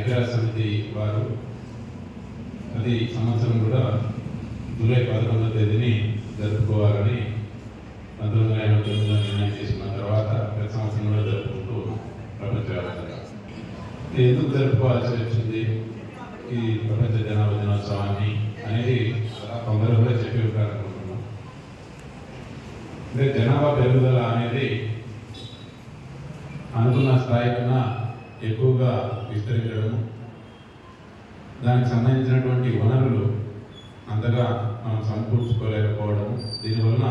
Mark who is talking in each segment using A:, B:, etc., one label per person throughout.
A: ఐక్యరాజ్య సమితి వారు ప్రతి సంవత్సరం కూడా జూలై పదకొండవ తేదీని జరుపుకోవాలని పంతొమ్మిది వందల ఎనభై తొమ్మిదిలో నిర్ణయం చేసుకున్న తర్వాత ప్రతి సంవత్సరం కూడా జరుపుకుంటూ ప్రపంచవ్యాప్తంగా ఎందుకు జరుపుకోవాల్సి వచ్చింది? ఈ ప్రపంచ జనాభా దినోత్సవాన్ని అనేది కొందరు కూడా చెప్పి ఉంటారనుకుంటున్నాం అంటే జనాభా పెరుగుదల అనేది అనుకున్న స్థాయి కన్నా ఎక్కువగా విస్తరించడము. దానికి సంబంధించినటువంటి వనరులు అంతగా మనం సమకూర్చుకోలేకపోవడము. దీనివలన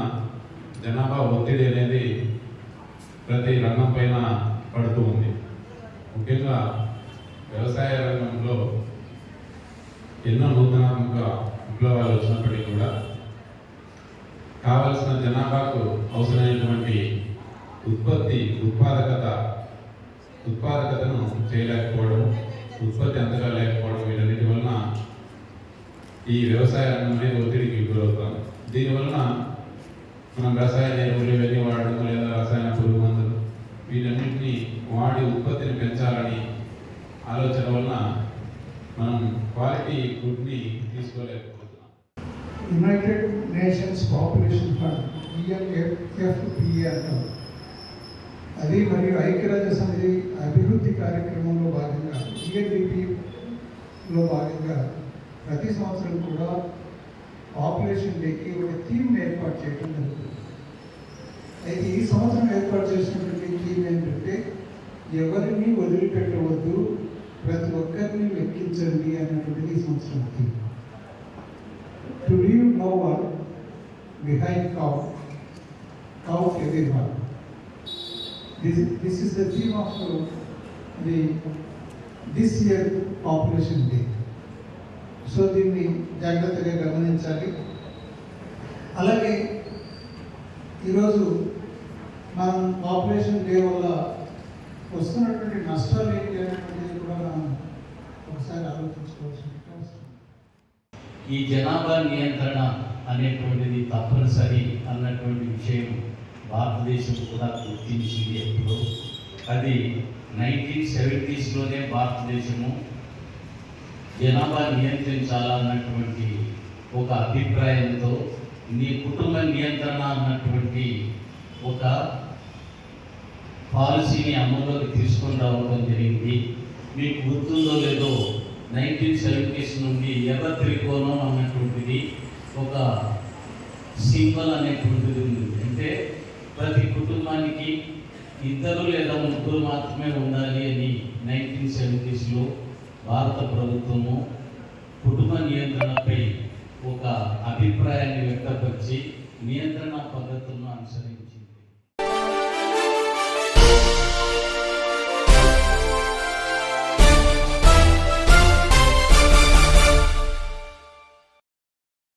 A: జనాభా ఒత్తిడి అనేది ప్రతి రంగం పైన పడుతూ ఉంది. ముఖ్యంగా వ్యవసాయ రంగంలో ఎన్నో నూతనాత్మక విప్లవాలు వచ్చినప్పటికీ కూడా కావలసిన జనాభాకు అవసరమైనటువంటి ఉత్పత్తి ఉత్పాదకత ఉత్పాదకతను చేయలేకపోవడం ఉత్పత్తి అంతగా లేకపోవడం వీటన్నిటి వలన ఈ వ్యవసాయ రంగమే ఒత్తిడికి గురవుతాం. దీనివలన మనం రసాయన ఎరువులు ఇవన్నీ వాడడం లేదా రసాయన పురుగు మందులు వీటన్నిటిని వాడి ఉత్పత్తిని పెంచాలని ఆలోచన వలన మనం క్వాలిటీ ఫుడ్ని తీసుకోలేకపోతున్నాం.
B: యునైటెడ్ నేషన్స్ పాపులేషన్ ఫండ్ అంటాం అది మరియు ఐక్యరాజ్య అభివృద్ధి కార్యక్రమంలో భాగంగా ఈఎన్డిపిలో భాగంగా ప్రతి సంవత్సరం కూడా పాపులేషన్ డేకి ఒక థీమ్ ఏర్పాటు చేయడం జరుగుతుంది అయితే ఈ సంవత్సరం ఏర్పాటు చేసినటువంటి థీమ్ ఏంటంటే ఎవరిని వదిలిపెట్టవద్దు ప్రతి ఒక్కరిని లెక్కించండి అన్నటువంటిది ఈ సంవత్సరం theme to leave no behind behind count, count everyone. This, this is the theme of the this year population day so దీన్ని జాగ్రత్తగా గమనించాలి. అలాగే ఈరోజు మనం పాపులేషన్ డే వల్ల వస్తున్నటువంటి నష్టాలు ఏంటి అనేటువంటిది కూడా మనం ఒకసారి ఆలోచించుకోవాల్సింది
C: ఈ జనాభా నియంత్రణ అనేటువంటిది తప్పనిసరి అన్నటువంటి విషయం భారతదేశం కూడా గుర్తించింది ఎప్పుడు. అది నైన్టీన్ సెవెంటీస్లోనే భారతదేశము జనాభా నియంత్రించాలన్నటువంటి ఒక అభిప్రాయంతో నీ కుటుంబ నియంత్రణ అన్నటువంటి ఒక పాలసీని అమల్లోకి తీసుకొని రావడం జరిగింది. మీకు గుర్తుందో లేదో నైన్టీన్ సెవెంటీస్ నుండి ఎర్ర త్రికోణం అన్నటువంటిది ఒక సింబల్ అనేటువంటిది ఉంది. అంటే ప్రతి కుటుంబానికి ఇద్దరు లేదా ముగ్గురు మాత్రమే ఉండాలి అని నైన్టీన్ సెవెంటీస్లో భారత ప్రభుత్వము కుటుంబ నియంత్రణపై ఒక అభిప్రాయాన్ని వ్యక్తపరిచి నియంత్రణ పద్ధతులను అనుసరించి